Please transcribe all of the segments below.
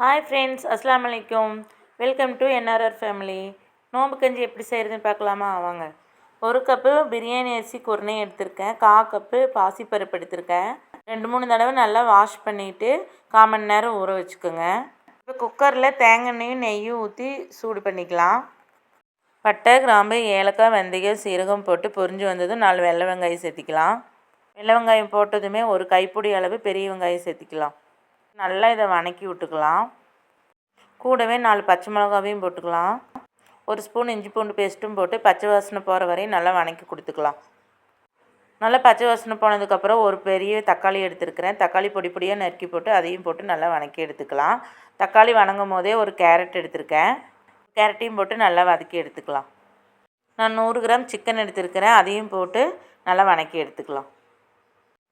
Hi friends அஸ்லாம் அலைக்கும் welcome to NRR family நோம்பு கஞ்சி எப்படி செய்கிறதுன்னு பார்க்கலாமா? வாங்க. ஒரு கப்பு பிரியாணி அரிசி குருணை எடுத்திருக்கேன். கா கப்பு பாசிப்பருப்பு எடுத்திருக்கேன். ரெண்டு மூணு தடவை நல்லா வாஷ் பண்ணிவிட்டு கால் மணி நேரம் ஊற வச்சுக்கோங்க. இப்போ குக்கரில் தேங்காய் நெய்யும் ஊற்றி சூடு பண்ணிக்கலாம். பட்டை கிராம்பு ஏலக்காய் வெந்தயம் சீரகம் போட்டு பொரிஞ்சு வந்ததும் நாலு வெள்ளை வெங்காயம் சேர்த்திக்கலாம். வெள்ளை வெங்காயம் போட்டதுமே ஒரு கைப்பிடி அளவு பெரிய வெங்காயம் சேர்த்திக்கலாம். நல்லா இதை வணக்கி விட்டுக்கலாம். கூடவே நாலு பச்சை மிளகாவையும் போட்டுக்கலாம். ஒரு ஸ்பூன் இஞ்சி பூண்டு பேஸ்ட்டும் போட்டு பச்சை வாசனை போகிற வரையும் நல்லா வணக்கி கொடுத்துக்கலாம். நல்லா பச்சை வாசனை போனதுக்கப்புறம் ஒரு பெரிய தக்காளி எடுத்துருக்கிறேன். தக்காளி பொடி பொடியாக நறுக்கி போட்டு அதையும் போட்டு நல்லா வணக்கி எடுத்துக்கலாம். தக்காளி வணங்கும் போதே ஒரு கேரட் எடுத்திருக்கேன். கேரட்டையும் போட்டு நல்லா வதக்கி எடுத்துக்கலாம். நான் நூறு கிராம் சிக்கன் எடுத்திருக்கிறேன். அதையும் போட்டு நல்லா வணக்கி எடுத்துக்கலாம்.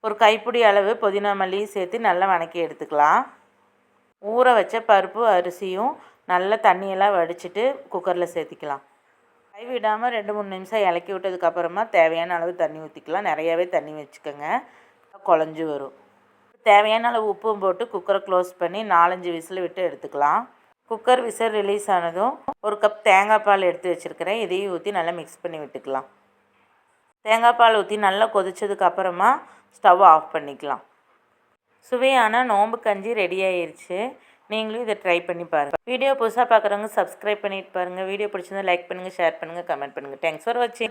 ஒரு கைப்பிடி அளவு புதினா மல்லியும் சேர்த்து நல்லா வணக்கி எடுத்துக்கலாம். ஊற வச்ச பருப்பு அரிசியும் நல்லா தண்ணியெல்லாம் வடிச்சிட்டு குக்கரில் சேர்த்திக்கலாம். கை விடாமல் ரெண்டு மூணு நிமிஷம் இலக்கி விட்டதுக்கப்புறமா தேவையான அளவு தண்ணி ஊற்றிக்கலாம் நிறையாவே தண்ணி வச்சுக்கோங்க. குழஞ்சி வரும். தேவையான அளவு உப்பும் போட்டு குக்கரை க்ளோஸ் பண்ணி நாலஞ்சு விசில் விட்டு எடுத்துக்கலாம். குக்கர் விசில் ரிலீஸ் ஆனதும் ஒரு கப் தேங்காய் பால் எடுத்து வச்சுருக்கிறேன். இதையும் ஊற்றி நல்லா மிக்ஸ் பண்ணி விட்டுக்கலாம். தேங்காய் பால் ஊற்றி நல்லா கொதிச்சதுக்கு அப்புறமா ஸ்டவ் ஆஃப் பண்ணிக்கலாம். சுவையான நோம்பு கஞ்சி ரெடி ஆயிடுச்சு நீங்களும் இதை ட்ரை பண்ணி பாருங்கள் வீடியோ புதுசாக பார்க்குறவங்க சப்ஸ்கிரைப் பண்ணிட்டு பாருங்கள் வீடியோ பிடிச்சிருந்தா லைக் பண்ணுங்கள் ஷேர் பண்ணுங்கள் கமெண்ட் பண்ணுங்கள் தேங்க்ஸ் ஃபார் வாட்சிங்